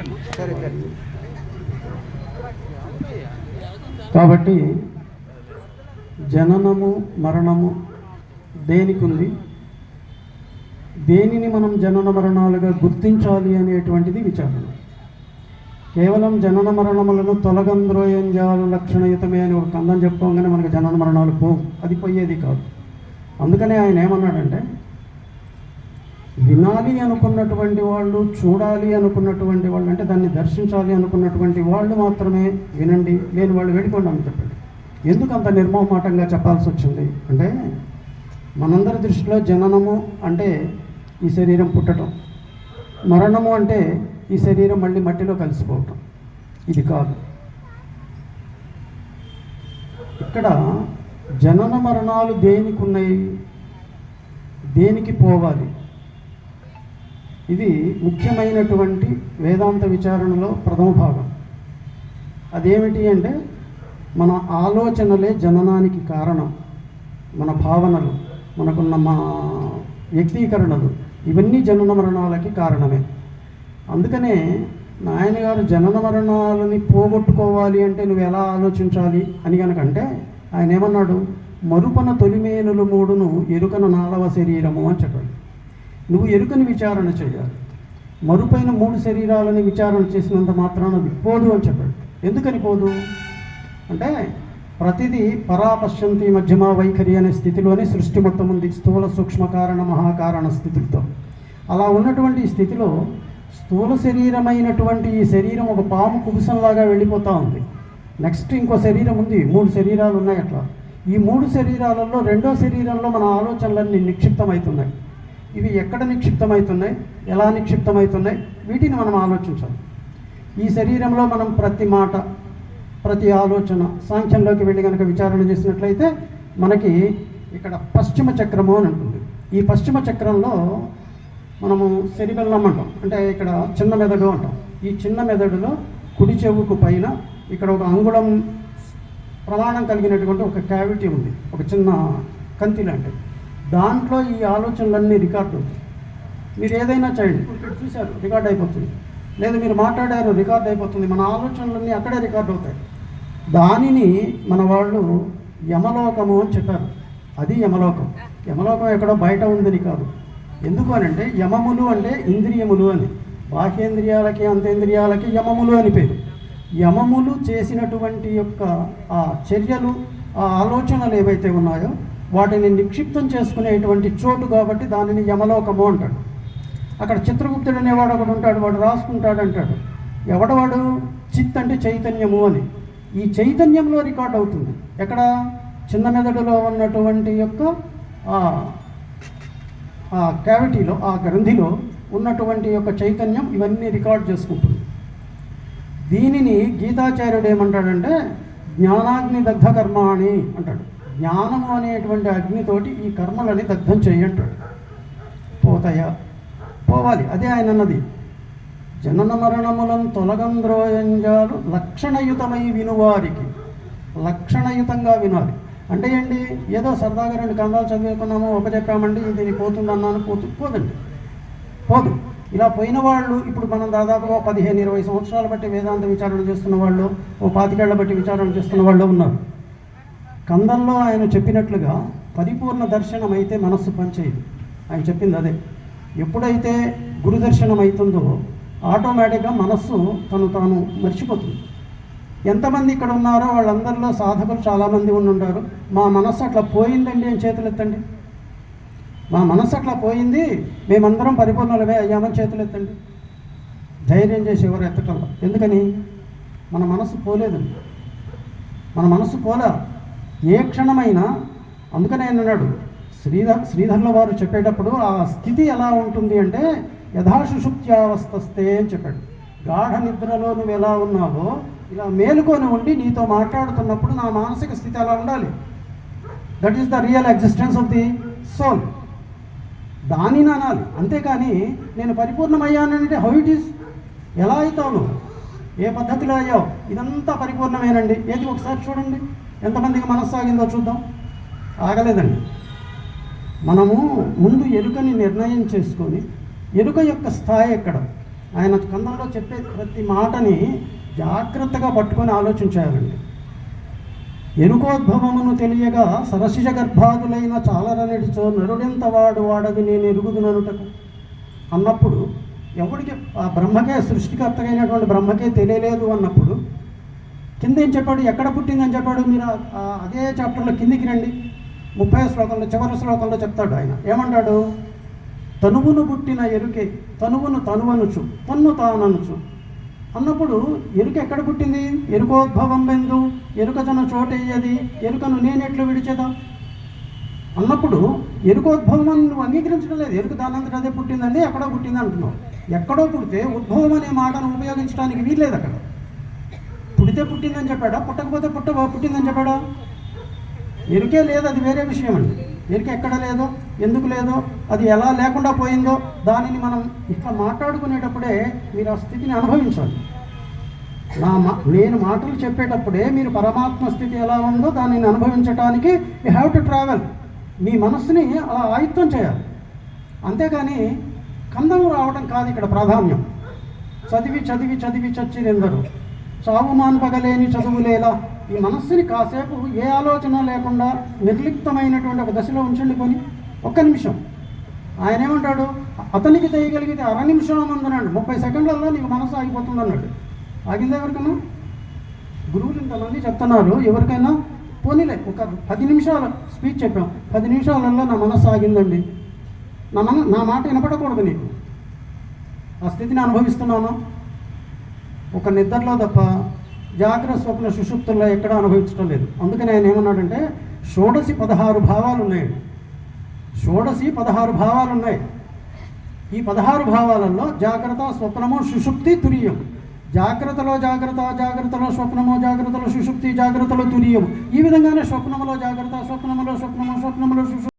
కూర్చోండి. సరే సరే. కాబట్టి జననము మరణము దేనికి ఉంది? దేనిని మనం జనన మరణాలుగా గుర్తించాలి అనేటువంటిది విచారణ. కేవలం జనన మరణములను తొలగంద్రోయంజాలు లక్షణయుతమే అని ఒక కందం చెప్పుకోగానే మనకు జనన మరణాలు పోవు. అది పోయేది కాదు. అందుకనే ఆయన ఏమన్నాడంటే వినాలి అనుకున్నటువంటి వాళ్ళు చూడాలి అనుకున్నటువంటి వాళ్ళు అంటే దాన్ని దర్శించాలి అనుకున్నటువంటి వాళ్ళు మాత్రమే వినండి. లేని వాళ్ళు వెళ్ళిపోండి అని చెప్పాడు. ఎందుకు అంత నిర్మోహమాటంగా చెప్పాల్సి వచ్చింది? అంటే మనందరి దృష్టిలో జననము అంటే ఈ శరీరం పుట్టడం మరణము అంటే ఈ శరీరం మళ్ళీ మట్టిలో కలిసిపోవటం. ఇది కాదు. ఇక్కడ జనన మరణాలు దేనికి ఉన్నాయి దేనికి పోవాలి? ఇది ముఖ్యమైనటువంటి వేదాంత విచారణలో ప్రథమ భాగం. అదేమిటి అంటే మన ఆలోచనలే జననానికి కారణం. మన భావనలు మనకున్న మా వ్యక్తీకరణలు ఇవన్నీ జనన మరణాలకి కారణమే. అందుకనే నాయనగారు జనన మరణాలని పోగొట్టుకోవాలి అంటే నువ్వు ఎలా ఆలోచించాలి అని కనుకంటే ఆయన ఏమన్నాడు? మరుపన తొలిమేనులు మూడును ఎరుకన నాలవ శరీరము అని చెప్పాడు. నువ్వు ఎరుకని విచారణ చేయాలి. మరుపైన మూడు శరీరాలని విచారణ చేసినంత మాత్రాన పోదు అని చెప్పాడు. ఎందుకని పోదు? అంటే ప్రతిదీ పరాపశ్యంతి మధ్యమ వైఖరి అనే స్థితిలోనే సృష్టి మొత్తం ఉంది. స్థూల సూక్ష్మ కారణ మహాకారణ స్థితులతో. అలా ఉన్నటువంటి స్థితిలో స్థూల శరీరమైనటువంటి ఈ శరీరం ఒక పాము కుబుసంలాగా వెళ్ళిపోతూ ఉంది. నెక్స్ట్ ఇంకో శరీరం ఉంది. మూడు శరీరాలు ఉన్నాయి అట్లా. ఈ మూడు శరీరాలలో రెండో శరీరంలో మన ఆలోచనలన్నీ నిక్షిప్తమవుతున్నాయి. ఇవి ఎక్కడ నిక్షిప్తమవుతున్నాయి? ఎలా నిక్షిప్తమవుతున్నాయి? వీటిని మనం ఆలోచించాలి. ఈ శరీరంలో మనం ప్రతి మాట ప్రతి ఆలోచన సాంఖ్యంలోకి వెళ్ళి కనుక విచారణ చేసినట్లయితే మనకి ఇక్కడ పశ్చిమ చక్రము అని ఉంటుంది. ఈ పశ్చిమ చక్రంలో మనము సెరిబెల్లం అంటాం. అంటే ఇక్కడ చిన్న మెదడు అంటాం. ఈ చిన్న మెదడులో కుడి చెవుకు పైన ఇక్కడ ఒక అంగుళం ప్రమాణం కలిగినటువంటి ఒక క్యావిటీ ఉంది. ఒక చిన్న కంతి లాంటిది. దాంట్లో ఈ ఆలోచనలన్నీ రికార్డు అవుతాయి. మీరు ఏదైనా చేయండి. ఇక్కడ చూశారు రికార్డ్ అయిపోతుంది. లేదా మీరు మాట్లాడారు రికార్డ్ అయిపోతుంది. మన ఆలోచనలన్నీ అక్కడే రికార్డ్ అవుతాయి. దానిని మన వాళ్ళు యమలోకము అని చెప్పారు. అది యమలోకం. యమలోకం ఎక్కడో బయట ఉందని కాదు. ఎందుకు అని అంటే యమములు అంటే ఇంద్రియములు అని. బాహ్యేంద్రియాలకి అంతేంద్రియాలకి యమములు అని పేరు. యమములు చేసినటువంటి యొక్క ఆ చర్యలు ఆ ఆలోచనలు ఏవైతే ఉన్నాయో వాటిని నిక్షిప్తం చేసుకునేటువంటి చోటు కాబట్టి దానిని యమలోకము అంటాడు. అక్కడ చిత్రగుప్తుడు అనేవాడు ఒకడు ఉంటాడు వాడు రాసుకుంటాడు అంటాడు. ఎవడవాడు చిత్ అంటే చైతన్యము అని. ఈ చైతన్యంలో రికార్డ్ అవుతుంది. ఎక్కడ? చిన్న మెదడులో ఉన్నటువంటి యొక్క ఆ క్యావిటీలో ఆ గ్రంథిలో ఉన్నటువంటి యొక్క చైతన్యం ఇవన్నీ రికార్డ్ చేసుకుంటుంది. దీనిని గీతాచార్యుడు ఏమంటాడంటే జ్ఞానాగ్ని దగ్ధ అని అంటాడు. జ్ఞానము అనేటువంటి అగ్నితోటి ఈ కర్మలని దగ్ధం చేయంటాడు. పోతాయా పోవాలి. అదే ఆయన అన్నది. జనన మరణములం తొలగంద్రోయంజాలు లక్షణయుతమై వినువారికి. లక్షణయుతంగా వినాలి. అంటే ఏంటి? ఏదో సరదాగా రెండు కందాలు చదువుకున్నాము ఒక చెప్పామండి ఇది పోతుంది అన్నాను పోతు పోదండి. పోదు. ఇలా పోయిన వాళ్ళు ఇప్పుడు మనం దాదాపుగా పదిహేను ఇరవై సంవత్సరాల బట్టి వేదాంత విచారణ చేస్తున్న వాళ్ళు ఓ పాతికేళ్ళ బట్టి విచారణ చేస్తున్న వాళ్ళు ఉన్నారు. కందంలో ఆయన చెప్పినట్లుగా పరిపూర్ణ దర్శనం అయితే మనస్సు పనిచేయదు. ఆయన చెప్పింది అదే. ఎప్పుడైతే గురుదర్శనం అవుతుందో ఆటోమేటిక్గా మనస్సు తను తాను మర్చిపోతుంది. ఎంతమంది ఇక్కడ ఉన్నారో వాళ్ళందరిలో సాధకులు చాలామంది ఉండి ఉంటారు. మా మనస్సు అట్లా పోయిందండి అని చేతులు ఎత్తండి మా మనస్సు అట్లా పోయింది మేమందరం పరిపూర్ణలమే అయ్యామని చేతులు ఎత్తండి ధైర్యం చేసి ఎవరు ఎత్తటంలో ఎందుకని? మన మనస్సు పోలేదండి. మన మనస్సు పోలే. ఏ క్షణమైనా అందుకనే అన్నాడు శ్రీధర్ శ్రీధర్ల వారు చెప్పేటప్పుడు ఆ స్థితి ఎలా ఉంటుంది అంటే యథాశుషుప్త్యావస్థస్తే అని చెప్పాడు. గాఢ నిద్రలో నువ్వు ఎలా ఉన్నావో ఇలా మేలుకొని ఉండి నీతో మాట్లాడుతున్నప్పుడు నా మానసిక స్థితి అలా ఉండాలి. That is the real existence of the soul దానిని అనాలి. అంతేకాని నేను పరిపూర్ణమయ్యానంటే హౌ ఇట్ ఈస్ ఎలా అవుతావు నువ్వు? ఏ పద్ధతిలో అయ్యావు? ఇదంతా పరిపూర్ణమేనండి. ఏది ఒకసారి చూడండి. ఎంతమందికి మనస్సాగిందో చూద్దాం. ఆగలేదండి. మనము ముందు ఎరుకని నిర్ణయం చేసుకొని ఎరుక యొక్క స్థాయి ఎక్కడ? ఆయన కందంలో చెప్పే ప్రతి మాటని జాగ్రత్తగా పట్టుకొని ఆలోచించాలండి. ఎరుకోద్భవమును తెలియగా సరసిజ గర్భాదులైన చాలరనడిచో నరుడెంత వాడు వాడది నేను ఎరుగుదుననుటకు. అన్నప్పుడు ఎవడికి ఆ బ్రహ్మకే సృష్టికర్తగైనటువంటి బ్రహ్మకే తెలియలేదు అన్నప్పుడు కింద ఏం చెప్పాడు? ఎక్కడ పుట్టిందని చెప్పాడు మీరు? అదే చాప్టర్లో కిందికి రండి. ముప్పై శ్లోకంలో చివరి శ్లోకంలో చెప్తాడు ఆయన. ఏమంటాడు? తనువును పుట్టిన ఎరుకే తనువును తనువనుచు తన్ను తాననుచు. అన్నప్పుడు ఎరుక ఎక్కడ పుట్టింది? ఎరుకోద్భవం బెందు ఎరుక తన చోటయ్యది ఎరుకను నేనెట్లు విడిచేదా? అన్నప్పుడు ఎరుకోద్భవం అని నువ్వు అంగీకరించడం లేదు. ఎరుక దానంతట అదే పుట్టిందండి ఎక్కడో పుట్టింది అంటున్నావు ఎక్కడో పుడితే ఉద్భవం అనే మాటను ఉపయోగించడానికి వీల్లేదు అక్కడ. పుడితే పుట్టిందని చెప్పాడా? పుట్టకపోతే పుట్ట పుట్టిందని చెప్పాడా? ఎరుకే లేదు అది వేరే విషయం అండి. ఎరుక ఎక్కడ లేదో ఎందుకు లేదో అది ఎలా లేకుండా పోయిందో దానిని మనం ఇట్లా మాట్లాడుకునేటప్పుడే మీరు ఆ స్థితిని అనుభవించాలి. నా మా నేను మాటలు చెప్పేటప్పుడే మీరు పరమాత్మ స్థితి ఎలా ఉందో దానిని అనుభవించడానికి యూ హ్యావ్ టు ట్రావెల్. మీ మనస్సుని అలా ఆయుత్తం చేయాలి. అంతేకాని కందము రావడం కాదు ఇక్కడ ప్రాధాన్యం. చదివి చదివి చదివి చచ్చిరెందరు చావు మాన్పగలేని చదువులేలా. ఈ మనస్సుని కాసేపు ఏ ఆలోచన లేకుండా నిర్లిప్తమైనటువంటి ఒక దశలో ఉంచండి పోని ఒక్క నిమిషం. ఆయన ఏమంటాడు అతనికి చేయగలిగితే అర నిమిషం అందున్నాడు ముప్పై సెకండ్లలో నీకు మనసు ఆగిపోతుంది అన్నాడు ఆగింది ఎవరికైనా గురువులు ఇంతమంది చెప్తున్నారు. ఎవరికైనా? పోనీలే ఒక పది నిమిషాలు స్పీచ్ చెప్పాం. పది నిమిషాలలో నా మనసు ఆగిందండి. నా మన నా మాట వినపడకూడదు నీకు. ఆ స్థితిని అనుభవిస్తున్నాను. ఒక నిద్రలో తప్ప జాగ్రత్త స్వప్న సుషుప్తుల్లో ఎక్కడ అనుభవించడం లేదు. అందుకని ఆయన ఏమన్నాడంటే షోడసి పదహారు భావాలు ఉన్నాయండి షోడసి పదహారు భావాలు ఉన్నాయి. ఈ పదహారు భావాలలో జాగ్రత్త స్వప్నము సుషుప్తి తురియం జాగ్రత్తలో జాగ్రత్త జాగ్రత్తలో స్వప్నము జాగ్రత్తలో సుషుప్తి జాగ్రత్తలో తురియం ఈ విధంగానే స్వప్నములో జాగ్రత్త స్వప్నములో స్వప్నము స్వప్నములో సుషుప్తి.